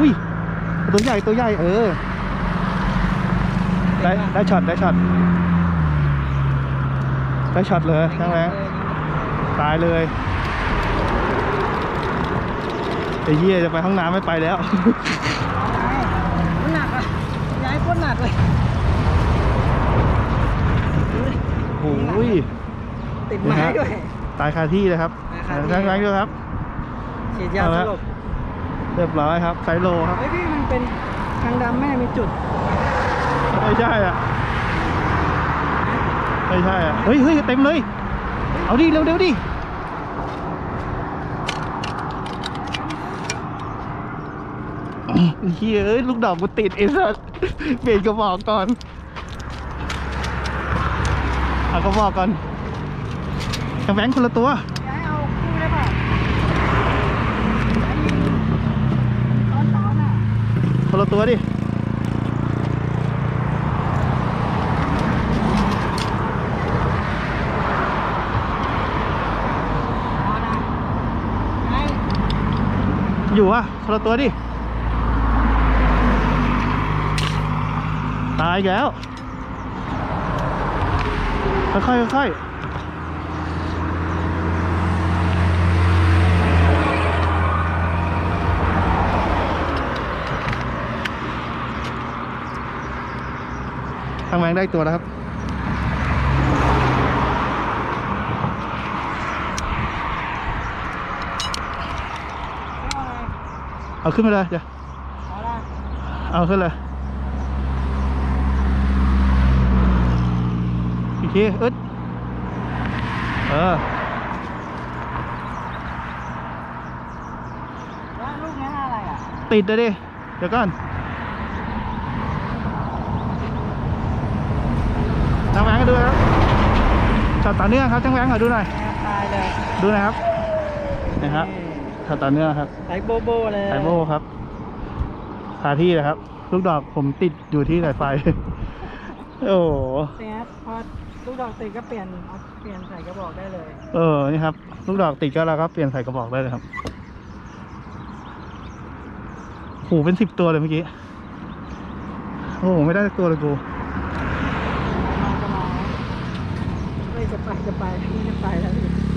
อุ้ยตัวใหญ่ตัวใหญ่เออ ได้ได้ช็อตได้ช็อตได้ช็อตเลยช่างแรงตายเลยไอ้เหี้ยจะไปห้องน้ำไม่ไปแล้วมันหนักอะย้ายโคตรหนักเลยโอ้ยติดไม้ด้วย ตายคาที่เลยครับตายคาที่ช่างแรงด้วยครับฉีดยาเอาสละลบเรียบร้อยครับไซโลครับเฮ้ยพี่มันเป็นทางดำแม่มีจุดไม่ใช่อะไม่ใช่อะเฮ้ยเฮ้ยเต็มเลย เอาดิเร็วเร็วดิเฮ้ยเอ้ยลูกดอกมันติดไอ้สัสเปลี่ยนกระบอกก่อนเอากระบอกก่อนกระแบงคนละตัว ย้ายเอาคู่ได้ป่ะย้ายยิงซ้อนๆอะ คนละตัวดิอยู่อะคนละตัวดิ ตายอีกแล้ว ค่อยๆค่อยๆ ทางแมงได้อีกตัวแล้วครับเอาอะไรเอาขึ้นมาเลยเดี๋ยวเอาละเอาขึ้นเลยอีกทีอึดเออแล้วลูกนี้อะไรอะติดเลยดิ เดี๋ยวก่อน ช่างแหวงก็ดูนะครับช็อตต่อเนื่องครับช่างแหวงขอดูหน่อยตายเลยดูหนะครับนะครับช็อตต่อเนื่องครับไสโบโบเลยไอโบครับคาที่นะครับ ลูกดอกผมติดอยู่ที่สายไฟ โอ้โหเป็นไงพอลูกดอกติดก็เปลี่ยนเอาเปลี่ยนใส่กระบอกได้เลยเออนี่ครับ ลูกดอกติดก็เราก็เปลี่ยนใส่กระบอกได้เลยครับโหเป็นสิบตัวเลยเมื่อกี้โอ้โหไม่ได้สักตัวเลยกู kapal, kapal, kapal.